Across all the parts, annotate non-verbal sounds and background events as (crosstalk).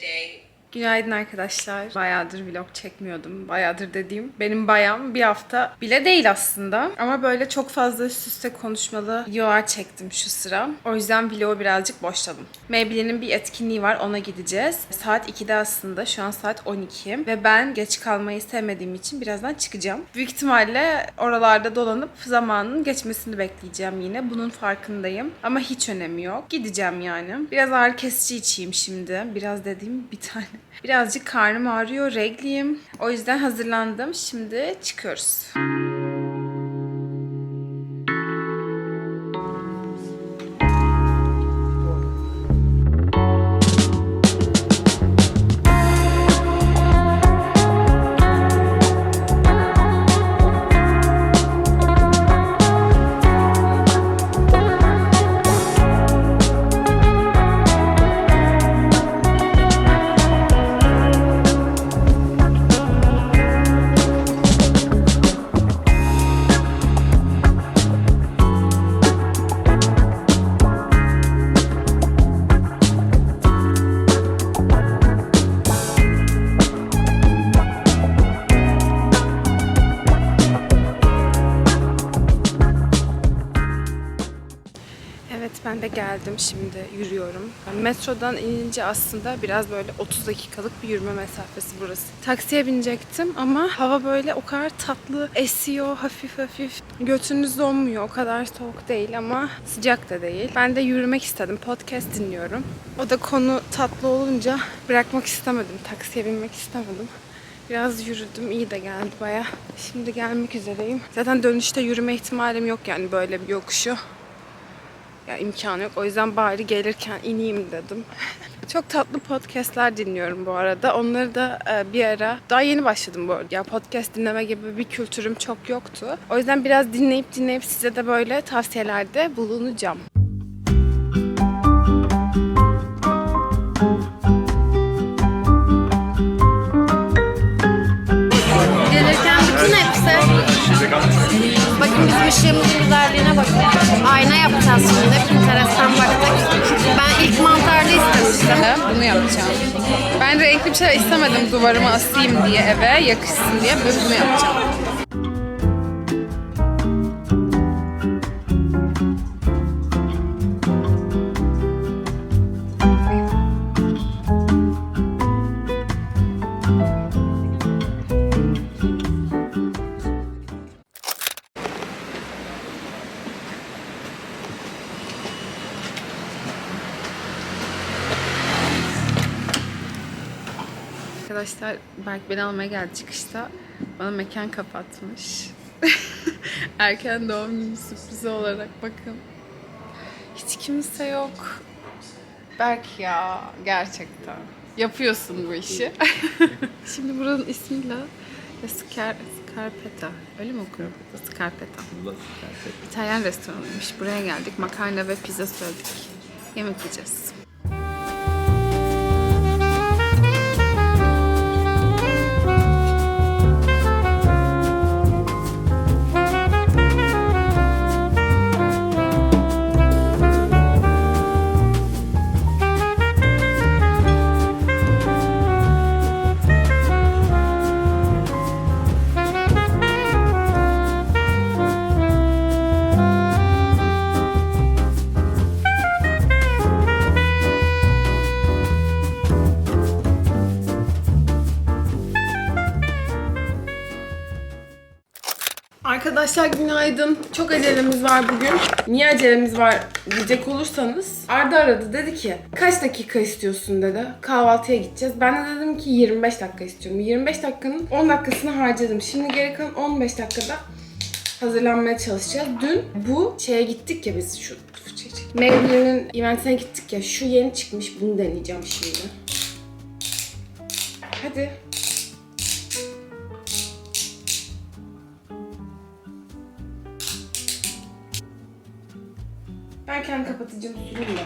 day Günaydın arkadaşlar. Bayağıdır vlog çekmiyordum. Bayağıdır dediğim benim bayağım bir hafta bile değil aslında. Ama böyle çok fazla üst üste konuşmalı videolar çektim şu sıra. O yüzden vlogu birazcık boşladım. Maybelline'in bir etkinliği var ona gideceğiz. Saat 2'de aslında şu an saat 12. Ve ben geç kalmayı sevmediğim için birazdan çıkacağım. Büyük ihtimalle oralarda dolanıp zamanın geçmesini bekleyeceğim yine. Bunun farkındayım. Ama hiç önemi yok. Gideceğim yani. Biraz ağrı kesici içeyim şimdi. Biraz dediğim bir tane. Birazcık karnım ağrıyor, regliyim. O yüzden hazırlandım. Şimdi çıkıyoruz. Geldim şimdi yürüyorum. Metrodan inince aslında biraz böyle 30 dakikalık bir yürüme mesafesi burası. Taksiye binecektim ama hava böyle o kadar tatlı esiyor hafif hafif. Götünüz donmuyor o kadar soğuk değil ama sıcak da değil. Ben de yürümek istedim podcast dinliyorum. O da konu tatlı olunca bırakmak istemedim. Taksiye binmek istemedim. Biraz yürüdüm, iyi de geldi baya. Şimdi gelmek üzereyim. Zaten dönüşte yürüme ihtimalim yok yani böyle bir yokuşu. Ya imkanı yok. O yüzden bari gelirken ineyim dedim. (laughs) Çok tatlı podcastler dinliyorum bu arada. Onları da e, bir ara daha yeni başladım bu arada. Ya podcast dinleme gibi bir kültürüm çok yoktu. O yüzden biraz dinleyip dinleyip size de böyle tavsiyelerde bulunacağım. Işığımızın güzelliğine bakın. Ayna yapacağız şimdi. Pinterest'ten baktık. Ben ilk mantarlı istemiştim. Bunu yapacağım. Ben renkli bir şey istemedim duvarıma asayım diye eve yakışsın diye böyle bunu yapacağım. Arkadaşlar Berk beni almaya geldi çıkışta. Bana mekan kapatmış. (laughs) Erken doğum günü sürprizi olarak bakın. Hiç kimse yok. Berk ya gerçekten. Yapıyorsun bu işi. (laughs) Şimdi buranın ismi La Scar Scarpetta. Öyle mi okuyorum? La Scarpetta. İtalyan restoranıymış. Buraya geldik. Makarna ve pizza söyledik. Yemek yiyeceğiz. Arkadaşlar günaydın. Çok acelemiz var bugün. Niye acelemiz var diyecek olursanız Arda aradı dedi ki kaç dakika istiyorsun dedi. Kahvaltıya gideceğiz. Ben de dedim ki 25 dakika istiyorum. 25 dakikanın 10 dakikasını harcadım. Şimdi geri kalan 15 dakikada hazırlanmaya çalışacağız. Dün bu şeye gittik ya biz şu Maybelline'in eventine gittik ya şu yeni çıkmış bunu deneyeceğim şimdi. Hadi. Kendi kapatıcımı süreyim de.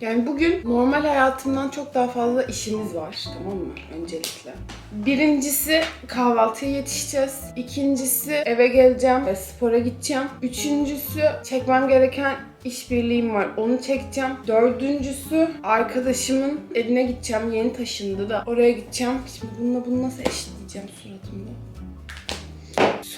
Yani bugün normal hayatımdan çok daha fazla işimiz var. Tamam mı? Öncelikle. Birincisi kahvaltıya yetişeceğiz. İkincisi eve geleceğim ve spora gideceğim. Üçüncüsü çekmem gereken işbirliğim var. Onu çekeceğim. Dördüncüsü arkadaşımın evine gideceğim. Yeni taşındı da oraya gideceğim. Şimdi bununla bunu nasıl eşitleyeceğim suratımda?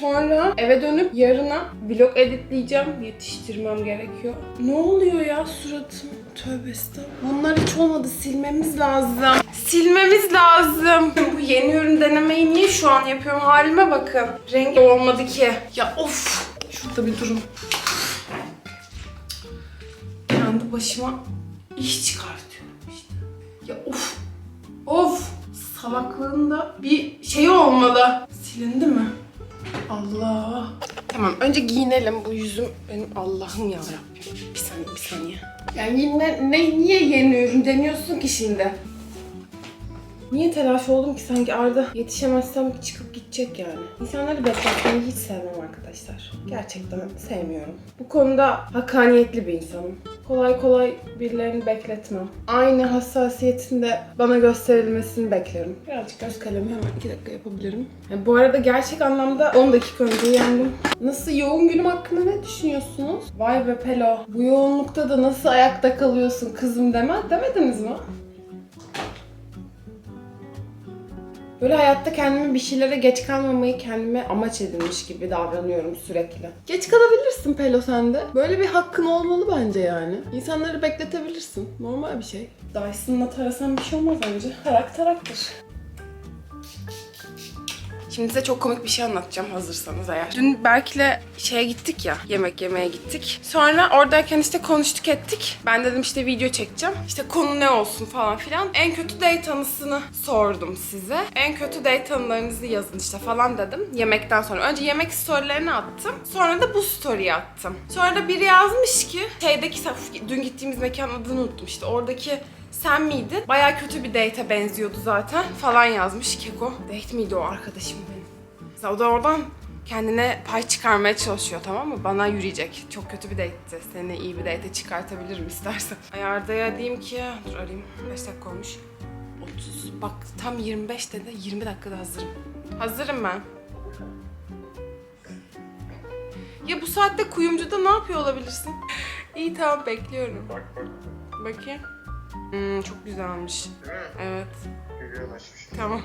Sonra eve dönüp yarına vlog editleyeceğim. Yetiştirmem gerekiyor. Ne oluyor ya suratım? Tövbe estağfurullah. Bunlar hiç olmadı. Silmemiz lazım. Silmemiz lazım. (laughs) Bu yeni ürün denemeyi niye şu an yapıyorum? Halime bakın. Rengi olmadı ki. Ya of. Şurada bir durun. Kendi başıma iş çıkartıyorum işte. Ya of. Of. Salaklığında bir şey olmalı. Silindi mi? Allah. Tamam önce giyinelim. Bu yüzüm benim Allah'ım ya Rabbim. Bir saniye bir saniye. Yani yine ne niye yeni ürün deniyorsun ki şimdi? Niye telaş oldum ki sanki Arda yetişemezsem çıkıp gidecek yani. İnsanları bekletmeyi hiç sevmem arkadaşlar. Gerçekten sevmiyorum. Bu konuda hakkaniyetli bir insanım. Kolay kolay birilerini bekletmem. Aynı hassasiyetinde bana gösterilmesini beklerim. Birazcık göz kalemi hemen 2 dakika yapabilirim. Yani bu arada gerçek anlamda 10 dakika önce uyandım. Nasıl yoğun günüm hakkında ne düşünüyorsunuz? Vay be Pelo. Bu yoğunlukta da nasıl ayakta kalıyorsun kızım deme, demediniz mi? Böyle hayatta kendimi bir şeylere geç kalmamayı kendime amaç edinmiş gibi davranıyorum sürekli. Geç kalabilirsin Pelo sen de. Böyle bir hakkın olmalı bence yani. İnsanları bekletebilirsin. Normal bir şey. Dyson'la tarasan bir şey olmaz bence. Tarak taraktır. Şimdi size çok komik bir şey anlatacağım hazırsanız eğer. Dün Berk'le şeye gittik ya, yemek yemeye gittik. Sonra oradayken işte konuştuk ettik. Ben dedim işte video çekeceğim. İşte konu ne olsun falan filan. En kötü date anısını sordum size. En kötü date anılarınızı yazın işte falan dedim. Yemekten sonra. Önce yemek storylerini attım. Sonra da bu story'i attım. Sonra da biri yazmış ki şeydeki dün gittiğimiz mekanın adını unuttum işte. Oradaki sen miydin? Baya kötü bir date'e benziyordu zaten falan yazmış Keko. Date miydi o arkadaşım benim? Mesela o da oradan kendine pay çıkarmaya çalışıyor tamam mı? Bana yürüyecek. Çok kötü bir date'ti. Seni iyi bir date'e çıkartabilirim istersen. (laughs) Ayarda'ya diyeyim ki... Dur arayayım. 5 dakika olmuş. 30. Bak tam 25 dedi. 20 dakikada hazırım. Hazırım ben. Ya bu saatte kuyumcuda ne yapıyor olabilirsin? (laughs) İyi tamam bekliyorum. Bak bak. Bakayım. Hmm, çok güzelmiş. Değil mi? Evet. Görüyorum açmış. Tamam.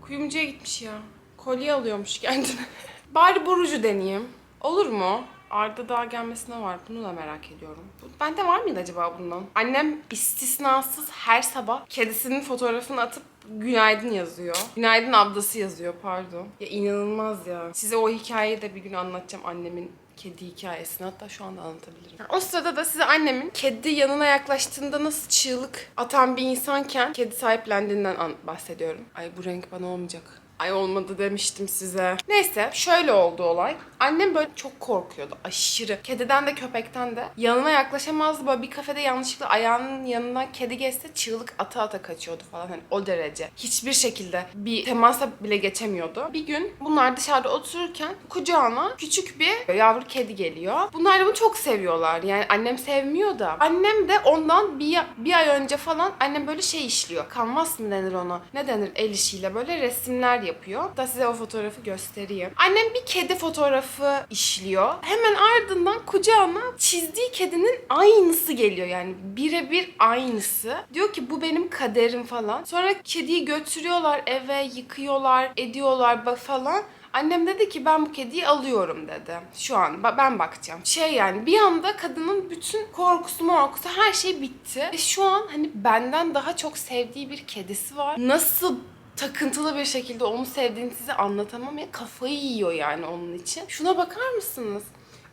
Kuyumcuya gitmiş ya. Kolye alıyormuş kendine. (laughs) Bari burucu deneyeyim. Olur mu? Arda daha gelmesine var. Bunu da merak ediyorum. Bu- Bende var mıydı acaba bundan? Annem istisnasız her sabah kedisinin fotoğrafını atıp günaydın yazıyor. Günaydın ablası yazıyor pardon. Ya inanılmaz ya. Size o hikayeyi de bir gün anlatacağım annemin kedi hikayesini. Hatta şu anda anlatabilirim. O sırada da size annemin kedi yanına yaklaştığında nasıl çığlık atan bir insanken kedi sahiplendiğinden bahsediyorum. Ay bu renk bana olmayacak. Ay olmadı demiştim size. Neyse şöyle oldu olay. Annem böyle çok korkuyordu aşırı. Kediden de köpekten de. Yanına yaklaşamazdı. Böyle bir kafede yanlışlıkla ayağının yanından kedi geçse çığlık ata ata kaçıyordu falan. Hani o derece. Hiçbir şekilde bir temasa bile geçemiyordu. Bir gün bunlar dışarıda otururken kucağına küçük bir yavru kedi geliyor. Bunlar da bunu çok seviyorlar. Yani annem sevmiyor da. Annem de ondan bir, bir ay önce falan annem böyle şey işliyor. Kanvas mı denir ona? Ne denir el işiyle? Böyle resimler yapıyor. Da size o fotoğrafı göstereyim. Annem bir kedi fotoğrafı işliyor. Hemen ardından kucağına çizdiği kedinin aynısı geliyor yani birebir aynısı. Diyor ki bu benim kaderim falan. Sonra kediyi götürüyorlar eve, yıkıyorlar, ediyorlar falan. Annem dedi ki ben bu kediyi alıyorum dedi. Şu an ben bakacağım. Şey yani bir anda kadının bütün korkusu morkusu her şey bitti. Ve şu an hani benden daha çok sevdiği bir kedisi var. Nasıl takıntılı bir şekilde onu sevdiğini size anlatamam ya kafayı yiyor yani onun için. Şuna bakar mısınız?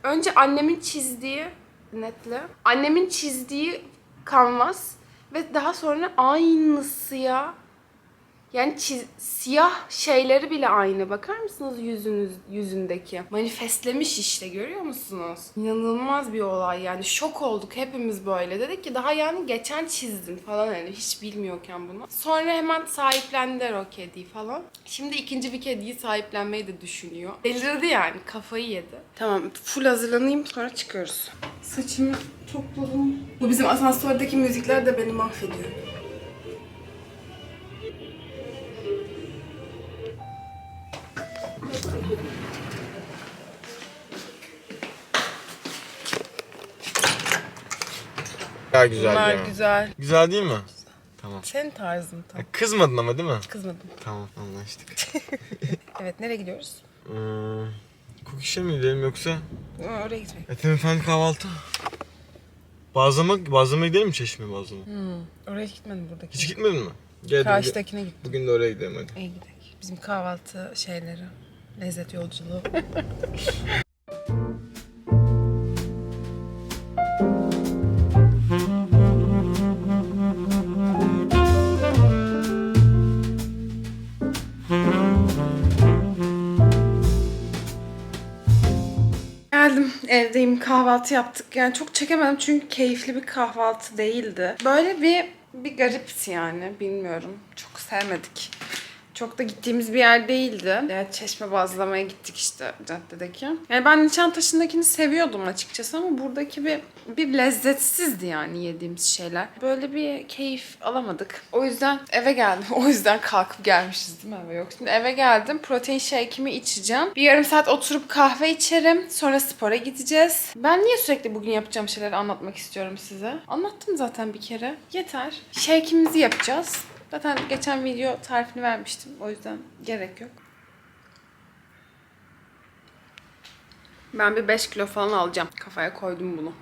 Önce annemin çizdiği netle. Annemin çizdiği kanvas ve daha sonra aynısı ya. Yani çiz- siyah şeyleri bile aynı. Bakar mısınız yüzünüz yüzündeki? Manifestlemiş işte görüyor musunuz? İnanılmaz bir olay yani. Şok olduk hepimiz böyle. Dedik ki daha yani geçen çizdin falan hani hiç bilmiyorken bunu. Sonra hemen sahiplendiler o kediyi falan. Şimdi ikinci bir kediyi sahiplenmeyi de düşünüyor. Delirdi yani kafayı yedi. Tamam full hazırlanayım sonra çıkıyoruz. Saçımı topladım. Bu bizim asansördeki müzikler de beni mahvediyor. Ya güzel Bunlar ya. güzel. Güzel değil mi? Tamam. Senin tarzın tam. Kızmadın ama değil mi? Kızmadım. Tamam anlaştık. (laughs) Evet nereye gidiyoruz? hmm, Kukişe mi gidelim yoksa? Aa, Oraya gitmek. Ethem Efendi kahvaltı. Bazlama, bazlama gidelim mi çeşme bazlama? Hmm, oraya gitmedim buradaki. Hiç gitmedin mi? Gel bugün, Karşıdakine gittim. bugün de oraya gidelim hadi. İyi gidelim. Bizim kahvaltı şeyleri. Lezzet yolculuğu. (laughs) Evdeyim kahvaltı yaptık. Yani çok çekemedim çünkü keyifli bir kahvaltı değildi. Böyle bir bir garipti yani bilmiyorum. Çok sevmedik. Çok da gittiğimiz bir yer değildi. Yani çeşme bazlamaya gittik işte caddedeki. Yani ben Nişantaşı'ndakini seviyordum açıkçası ama buradaki bir bir lezzetsizdi yani yediğimiz şeyler. Böyle bir keyif alamadık. O yüzden eve geldim. (laughs) O yüzden kalkıp gelmişiz değil mi eve? Yok şimdi eve geldim. Protein shake'imi içeceğim. Bir yarım saat oturup kahve içerim. Sonra spora gideceğiz. Ben niye sürekli bugün yapacağım şeyleri anlatmak istiyorum size? Anlattım zaten bir kere. Yeter. Shake'imizi yapacağız. Zaten geçen video tarifini vermiştim. O yüzden gerek yok. Ben bir 5 kilo falan alacağım. Kafaya koydum bunu.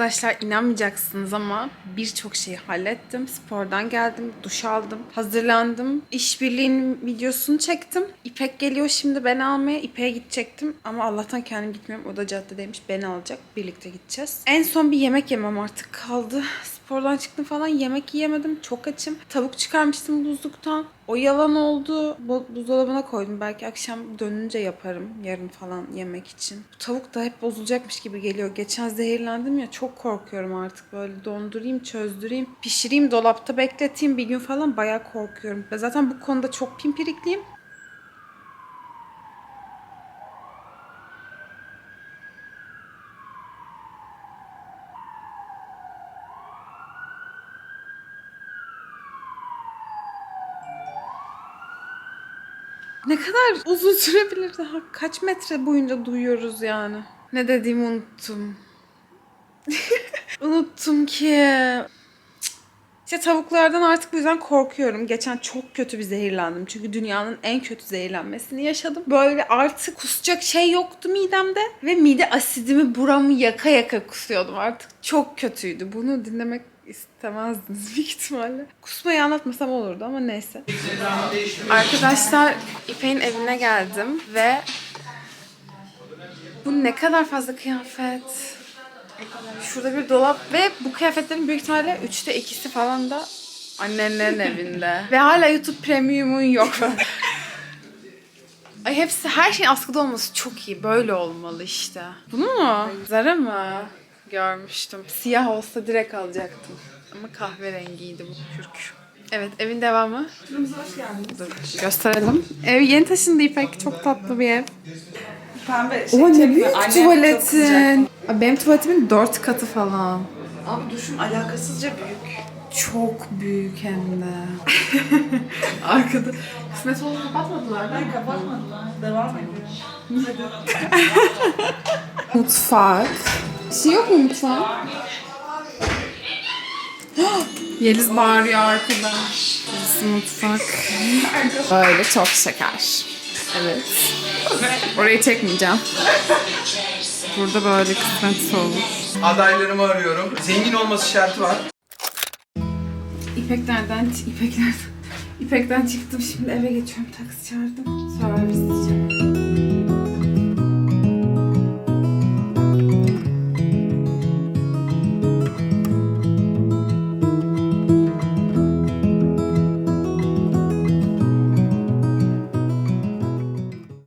Arkadaşlar inanmayacaksınız ama birçok şeyi hallettim. Spordan geldim, duş aldım, hazırlandım. İşbirliğinin videosunu çektim. İpek geliyor şimdi beni almaya. İpek'e gidecektim ama Allah'tan kendim gitmiyorum. O da caddedeymiş. Beni alacak. Birlikte gideceğiz. En son bir yemek yemem artık kaldı. Spordan çıktım falan yemek yiyemedim. Çok açım. Tavuk çıkarmıştım buzluktan. O yalan oldu. Bu- Buzdolabına koydum. Belki akşam dönünce yaparım. Yarın falan yemek için. Bu tavuk da hep bozulacakmış gibi geliyor. Geçen zehirlendim ya çok korkuyorum artık. Böyle dondurayım, çözdüreyim, pişireyim, dolapta bekleteyim bir gün falan bayağı korkuyorum. Ve zaten bu konuda çok pimpirikliyim. Ne kadar uzun sürebilir daha? Kaç metre boyunca duyuyoruz yani? Ne dediğimi unuttum. (laughs) unuttum ki. İşte tavuklardan artık bu yüzden korkuyorum. Geçen çok kötü bir zehirlendim. Çünkü dünyanın en kötü zehirlenmesini yaşadım. Böyle artık kusacak şey yoktu midemde. Ve mide asidimi buramı yaka yaka kusuyordum. Artık çok kötüydü. Bunu dinlemek istemezdiniz (laughs) büyük ihtimalle. Kusmayı anlatmasam olurdu ama neyse. Arkadaşlar İpek'in evine geldim ve bu ne kadar fazla kıyafet. Şurada bir dolap ve bu kıyafetlerin büyük ihtimalle üçte ikisi falan da annenlerin (laughs) evinde. Ve hala YouTube Premium'un yok. Ay hepsi, her şeyin askıda olması çok iyi. Böyle olmalı işte. Bunu mu? Zara mı? Görmüştüm. Siyah olsa direkt alacaktım. Ama kahverengiydi bu kürk. Evet, evin devamı. hoş geldiniz. Dur, gösterelim. Ev yeni taşındı İpek. Çok tatlı bir ev. Pembe şey Oha ne büyük tuvaletin. Ay, Benim tuvaletimin dört katı falan. Abi duşum alakasızca büyük. Çok büyük hem de. (laughs) Arkada. Kısmet oldu kapatmadılar değil mi? Kapatmadılar. Devam ediyor. (laughs) Mutfak. Bir şey yok mu mutfak? (gasps) Yeliz bağırıyor arkada. Burası mutfak. (laughs) Böyle çok şeker. Evet. Orayı çekmeyeceğim. Burada böyle kısmet olur. Adaylarımı arıyorum. Zengin olması şartı var. İpeklerden, İpeklerden, İpekten çıktım. Şimdi eve geçiyorum. Taksi çağırdım. Sonra isteyeceğim.